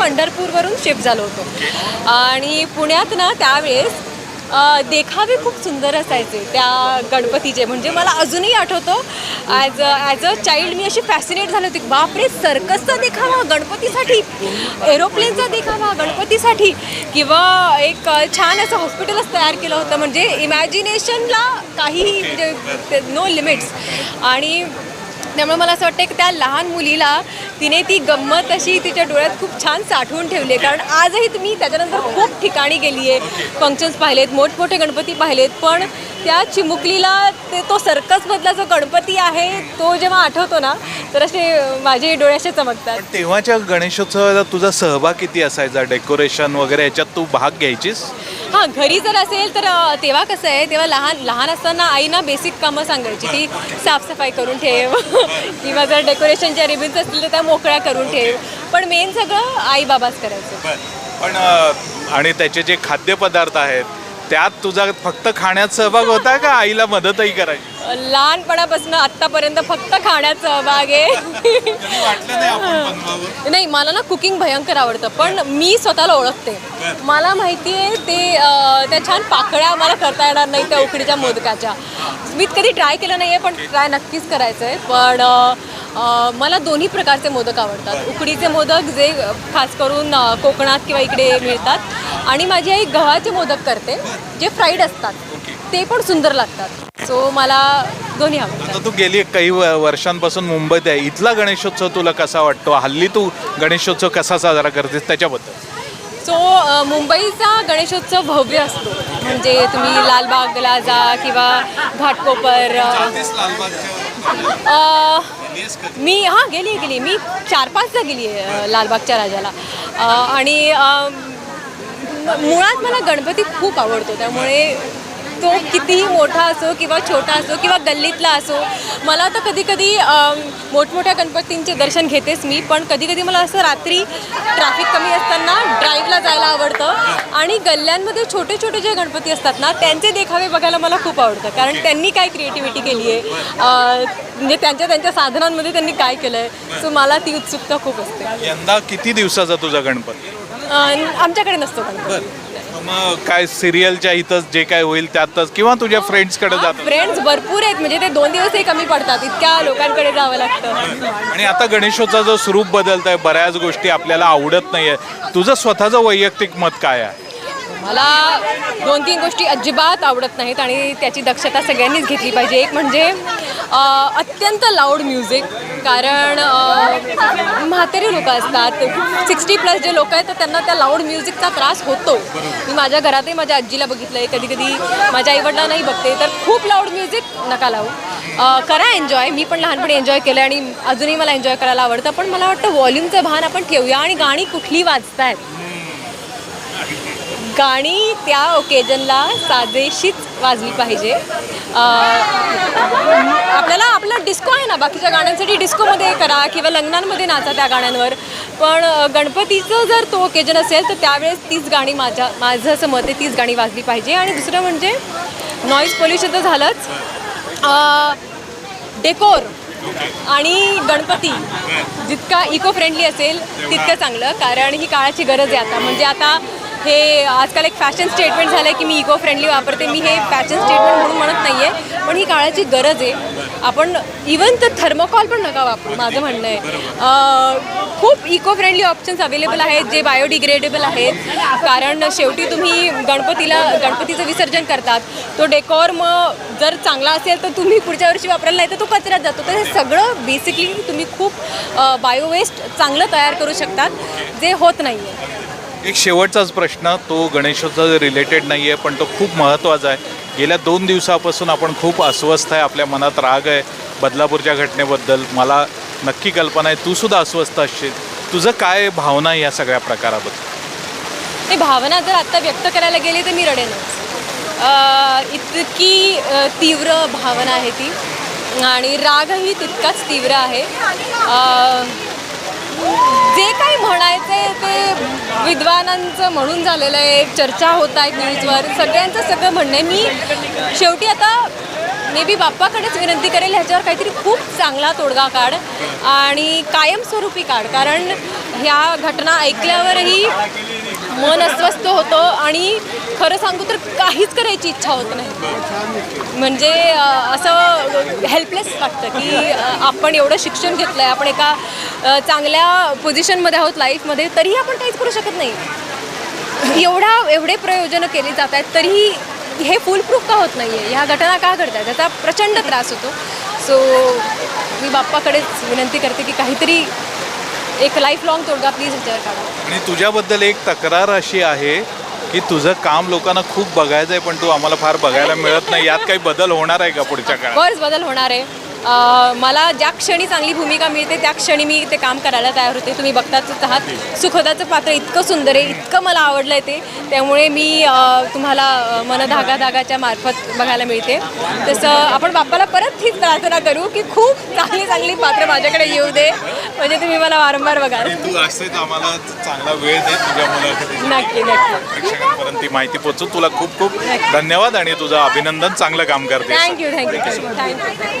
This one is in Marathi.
पंढरपूरवरून शिफ्ट झालो होतो. आणि पुण्यात ना त्यावेळेस देखावे खूप सुंदर असायचे त्या गणपतीचे. म्हणजे मला अजूनही आठवतो as a as a child मी अशी फॅसिनेट झाली होती. बापरे सर्कसचा देखावा गणपतीसाठी एरोप्लेनचा देखावा गणपतीसाठी. किंवा एक छान असं हॉस्पिटलच तयार केलं होतं. म्हणजे इमॅजिनेशनला काहीही म्हणजे नो लिमिट्स आणि त्यामुळे मला असं वाटतं की त्या लहान मुलीला तिने ती गंमत अशी तिच्या डोळ्यात खूप छान साठवून ठेवली आहे. कारण आजही तुम्ही त्याच्यानंतर खूप ठिकाणी गेली आहे. फंक्शन्स पाहिलेत मोठमोठे गणपती पाहिलेत. पण त्या चिमुकलीला ते तो सर्कसमधला जो गणपती आहे तो जेव्हा आठवतो ना तर असे माझे डोळ्याशे चमकतात. तेव्हाच्या गणेशोत्सवाला तुझा सहभाग किती असायचा? डेकोरेशन वगैरे याच्यात तू भाग घ्यायचीस? हां घरी जर असेल तर तेव्हा कसं आहे तेव्हा लहान लहान असताना आई ना बेसिक कामं सांगायची. की साफसफाई करून ठेव किंवा जर डेकोरेशनच्या रिबिन्स असतील तर त्या मोकळ्या करून ठेव. पण मेन सगळं आई बाबाच करायचं पण आणि त्याचे जे खाद्यपदार्थ आहेत त्यात तुझा फक्त खाण्यात सहभाग होता का आईला मदतही करायची? लहानपणापासून आत्तापर्यंत फक्त खाण्यात सहभाग आहे. नाही मला ना कुकिंग भयंकर आवडतं पण मी स्वतःला ओळखते. मला माहिती आहे ते त्या छान पाकळ्या मला करता येणार नाही त्या उकडीच्या मोदकाच्या. मी कधी ट्राय केलं नाही आहे पण ट्राय नक्कीच करायचं आहे पण मला दोन्ही प्रकारचे मोदक आवडतात. उकडीचे मोदक जे खास करून कोकणात किंवा इकडे मिळतात. आणि माझी आई गव्हाचे मोदक करते जे फ्राईड असतात. ते पण सुंदर लागतात. सो मला दोन्ही आवडतात. आता तू गेली काही व- वर्षांपासून मुंबईत आहे. इथला गणेशोत्सव तुला कसा वाटतो? हल्ली तू गणेशोत्सव कसा साजरा करतेस त्याच्याबद्दल? सो अ, मुंबईचा गणेशोत्सव भव्य असतो. म्हणजे तुम्ही लालबागला जा किंवा घाटकोपर अ, अ, मी हां गेली गेली मी चार पाचदा गेली आहे लालबागच्या राजाला. अ, आणि अ, म- मुळात मला गणपती खूप आवडतो. त्यामुळे तो कितीही मोठा असो किंवा छोटा असो किंवा गल्लीतला असो मला तर कधी कधी मोठमोठ्या गणपतींचे दर्शन घेतेच मी पण कधी कधी मला असं रात्री ट्रॅफिक कमी असताना ड्राईव्हला जायला आवडतं. आणि गल्ल्यांमध्ये छोटे छोटे जे गणपती असतात ना त्यांचे देखावे बघायला मला खूप आवडतं. कारण त्यांनी काय क्रिएटिव्हिटी केली आहे? म्हणजे त्यांच्या त्यांच्या साधनांमध्ये त्यांनी काय केलं आहे सो मला ती उत्सुकता खूप असते. यंदा किती दिवसाचा तुझा गणपती? आमच्याकडे नसतो गणपती. मग काय सिरियलच्या इथंच जे काय होईल त्यातच किंवा तुझ्या फ्रेंड्सकडे जातात फ्रेंड्स भरपूर आहेत. म्हणजे ते दोन दिवसही कमी पडतात. इतक्या लोकांकडे जावं लागतं. आणि आता गणेशोत्सवाचं जो स्वरूप बदलत आहे बऱ्याच गोष्टी आपल्याला आवडत नाहीये. तुझं स्वतःचं वैयक्तिक मत काय आहे? मला दोन तीन गोष्टी अजिबात आवडत नाहीत आणि त्याची दक्षता सगळ्यांनीच घेतली पाहिजे. एक म्हणजे अत्यंत लाऊड म्युझिक कारण अं, म्हातारी लोक असतात. सिक्स्टी प्लस जे लोक आहेत तर त्यांना त्या लाऊड म्युझिकचा त्रास होतो. मी माझ्या घरातही माझ्या आजीला बघितलं आहे कधी कधी माझ्या आईवडिलांनाही बघते. तर खूप लाऊड म्युझिक नका लावू. करा एन्जॉय मी पण लहानपणी एन्जॉय केलं आणि अजूनही मला एन्जॉय करायला आवडतं. पण मला वाटतं व्हॉल्यूमचं भान आपण ठेवूया आणि गाणी कुठली वाजतायत. गाणी त्या ओकेजनला साजेशीच वाजली पाहिजे. आपल्याला आपला डिस्को आहे ना बाकीच्या गाण्यांसाठी डिस्कोमध्ये करा किंवा लग्नांमध्ये नाचा त्या गाण्यांवर. पण गणपतीचं जर तो ओकेजन असेल तर त्यावेळेस तीच गाणी माझ्या माझं असं मत आहे तीच गाणी वाजली पाहिजे. आणि दुसरं म्हणजे नॉईज पोल्युशन तर झालंच. डेकोर आणि गणपती जितका इको फ्रेंडली असेल तितकं चांगलं. कारण ही काळाची गरज आहे आता. म्हणजे आता हे आजकाल एक फॅशन स्टेटमेंट झालं आहे की मी इको फ्रेंडली वापरते. मी हे फॅशन स्टेटमेंट म्हणून म्हणत नाही आहे पण ही काळाची गरज आहे. आपण इवन तर थर्मोकॉल पण नका वापरू माझं म्हणणं आहे. खूप इको फ्रेंडली ऑप्शन्स अवेलेबल आहेत जे बायोडिग्रेडेबल आहेत. कारण शेवटी तुम्ही गणपतीला गणपतीचं विसर्जन करतात. तो डेकॉर मग जर चांगला असेल तर तुम्ही पुढच्या वर्षी वापरायला नाही तर तो कचऱ्यात जातो. तर हे सगळं बेसिकली तुम्ही खूप बायो वेस्ट चांगलं तयार करू शकतात जे होत नाही आहे एक शेवटचाच प्रश्न तो गणेशोत्सव रिलेटेड नाही आहे पण तो खूप महत्त्वाचा आहे. गेल्या दोन दिवसापासून आपण खूप अस्वस्थ आहे आपल्या मनात राग आहे बदलापूरच्या घटनेबद्दल. मला नक्की कल्पना आहे तू सुद्धा अस्वस्थ असशील. तुझं काय भावना आहे या सगळ्या प्रकाराबद्दल? ते भावना जर आत्ता व्यक्त करायला गेली तर मी रडेन. इतकी तीव्र भावना आहे ती. आणि रागही तितकाच तीव्र आहे. जे काही म्हणायचं ते विद्वानांचं म्हणून झालेलं आहे चर्चा होत आहेत न्यूजवर. सगळ्यांचं सगळं म्हणणं आहे. मी शेवटी आता मे बी बाप्पाकडेच विनंती करेल ह्याच्यावर काहीतरी खूप चांगला तोडगा काढ आणि कायमस्वरूपी काढ. कारण ह्या घटना ऐकल्यावरही मन अस्वस्थ होतं आणि खरं सांगू तर काहीच करायची इच्छा होत नाही. म्हणजे असं हेल्पलेस वाटतं की आपण एवढं शिक्षण घेतलं आहे आपण एका चांगल्या पोझिशनमध्ये आहोत लाईफमध्ये तरीही आपण काहीच करू शकत नाही. एवढा एवढे प्रयोजनं केली जात आहेत तरीही हे फुल प्रूफ का होत नाही आहे ह्या घटना का घडतात त्याचा प्रचंड त्रास होतो. सो मी बाप्पाकडेच विनंती करते की काहीतरी एक लाईफ लॉंग तोडगा प्लीज ह्याच्यावर काढा. आणि तुझ्याबद्दल एक तक्रार अशी आहे की तुझं काम लोकांना खूप बघायचं आहे पण तू आम्हाला फार बघायला मिळत नाही. यात काही बदल होणार आहे का पुढच्या काळात? बरंच बदल होणार आहे. मला ज्या क्षणी चांगली भूमिका मिळते त्या क्षणी मी ते काम करायला तयार होते. तुम्ही बघताच आहात. सुखदाचं पात्र इतकं सुंदर आहे इतकं मला आवडलं आहे ते. त्यामुळे मी तुम्हाला मन धागा धागाच्या मार्फत बघायला मिळते. तसं आपण बाप्पाला परत हीच प्रार्थना करू की खूप चांगली चांगली पात्र माझ्याकडे येऊ दे. म्हणजे तुम्ही मला वारंवार बघाल. चांगला वेळ दे तुझ्या मुलाखतीसाठी नक्की नक्की. ती माहिती पोहोचू तुला खूप खूप धन्यवाद आणि तुझं अभिनंदन. चांगलं काम करते थँक्यू थँक्यू थँक्यू